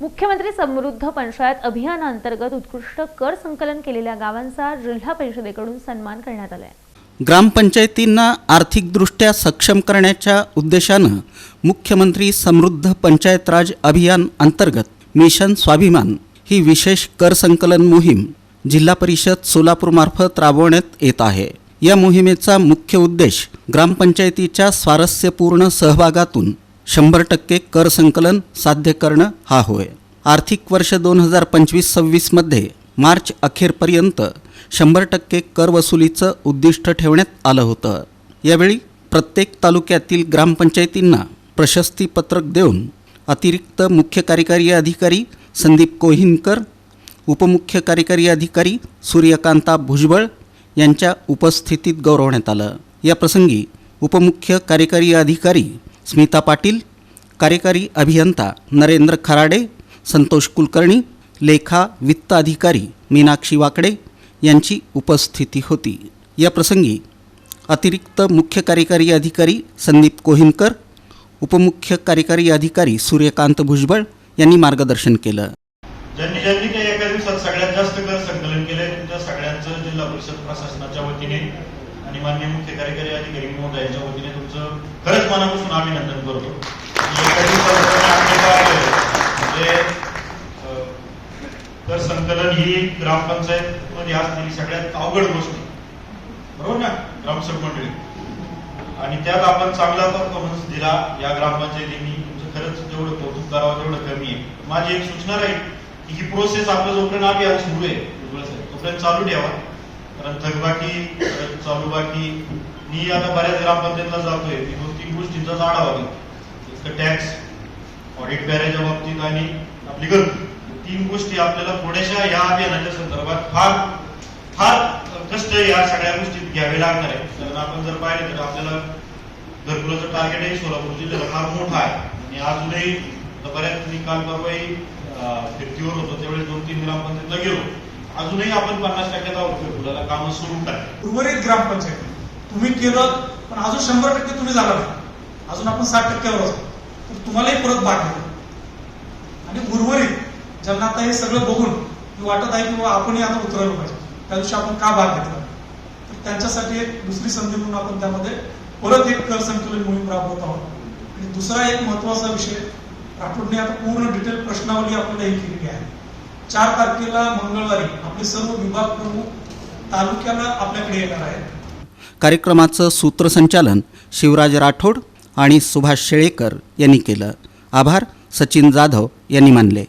मुख्यमंत्री समृद्ध पंचायत अभियानांतर्गत उत्कृष्ट कर संकलन केलेल्या गावांचा जिल्हा परिषदेकडून सन्मान करण्यात आलाय. ग्रामपंचायतींना आर्थिकदृष्ट्या सक्षम करण्याच्या उद्देशानं मुख्यमंत्री समृद्ध पंचायत राज अभियान अंतर्गत मिशन स्वाभिमान ही विशेष कर संकलन मोहीम जिल्हा परिषद सोलापूरमार्फत राबवण्यात येत आहे. या मोहिमेचा मुख्य उद्देश ग्रामपंचायतीच्या स्वारस्यपूर्ण सहभागातून शंभर टक्के कर संकलन साध्य करणं हा होय. आर्थिक वर्ष दोन हजार पंचवीस सव्वीसमध्ये मार्च अखेरपर्यंत शंभर टक्के कर वसुलीचं उद्दिष्ट ठेवण्यात आलं होतं. यावेळी प्रत्येक तालुक्यातील ग्रामपंचायतींना प्रशस्तीपत्रक देऊन अतिरिक्त मुख्य कार्यकारी अधिकारी संदीप कोहिनकर उपमुख्य कार्यकारी अधिकारी सूर्यकांता भुजबळ यांच्या उपस्थितीत गौरवण्यात आलं. या प्रसंगी उपमुख्य कार्यकारी अधिकारी स्मिता पाटील कार्यकारी अभियंता नरेंद्र खराडे संतोष कुलकर्णी लेखा वित्त अधिकारी मीनाक्षी वाकडे यांची उपस्थिती होती. या प्रसंगी अतिरिक्त मुख्य कार्यकारी अधिकारी संदीप कोहिनकर उपमुख्य कार्यकारी अधिकारी सूर्यकांत भुजबळ यांनी मार्गदर्शन केलं. ज्यांनी ज्यांनी काही एका दिवसात सगळ्यात जास्त कर संकलन केलंय तुमच्या सगळ्यांचं जिल्हा परिषद प्रशासनाच्या वतीने आणि मान्य मुख्य कार्यकारी अधिकारी महोदयांच्या वतीने तुमचं मनापासून अभिनंदन करतो. की म्हणजे कर संकलन ही ग्रामपंचायत मध्ये असलेली सगळ्यात अवघड गोष्ट. बरोबर ना ग्रामसेवक मंडळी आणि त्यात आपण चांगला परफॉर्मन्स दिला. या ग्रामपंचायतींनी तुमचं खरंच जेवढं कौतुक करावं तेवढं कमी आहे. माझी एक सूचना राहील की ही प्रोसेस आपलं जोपर्यंत अभियान सुरू आहे तोपर्यंत चालू ठेवा. कारण थकबाकी चालू बाकी मी आता बऱ्याच ग्रामपंचायतला जातोय. मी दोन तीन गोष्टींचाच आढावा घेतो टॅक्स ऑडिट बॅरेजच्या बाबतीत आणि आपली घरकुल तीन गोष्टी आपल्याला थोड्याशा या अभियानाच्या संदर्भात फार फार कष्ट या सगळ्या गोष्टीत घ्यावे लागणार आहे कारण आपण जर पाहिलं तर आपल्याला घरकुलाचं टार्गेट आहे सोलापूर जिल्ह्याला फार मोठा आहे. आणि अजूनही बऱ्याच मी काल परवाही फिरतीवर होतो. त्यावेळेस दोन तीन ग्रामपंचायतला गेलो. अजूनही आपण पन्नास टक्क्याचा उपयोग घरकुलाला कामं सुरू टाकतो उर्वरित ग्रामपंचायत. तुम्ही केलं पण अजून शंभर टक्के तुम्ही झाला नाही. अजून आपण साठ टक्क्यावर असतो तर तुम्हालाही परत भाग घेतो आणि उर्वरित ज्यांना आता हे सगळं बघून वाटत आहे की बाबा आपणही आता उतरायला पाहिजे. त्या दिवशी आपण का भाग घेतला? तर त्यांच्यासाठी एक दुसरी संधी म्हणून आपण त्यामध्ये परत एक कर संकलन मोहीम राबवत आहोत. आणि दुसरा एक महत्त्वाचा विषय राठोडने आता पूर्ण डिटेल प्रश्नावली आपल्याला ही केलेली आहे. चार तारखेला मंगळवारी आपले सर्व विभाग प्रमुख तालुक्याला आपल्याकडे येणार आहेत. कार्यक्रमाचं सूत्रसंचालन शिवराज राठोड आणि सुभाष शेळेकर यांनी केलं. आभार सचिन जाधव यांनी मानले.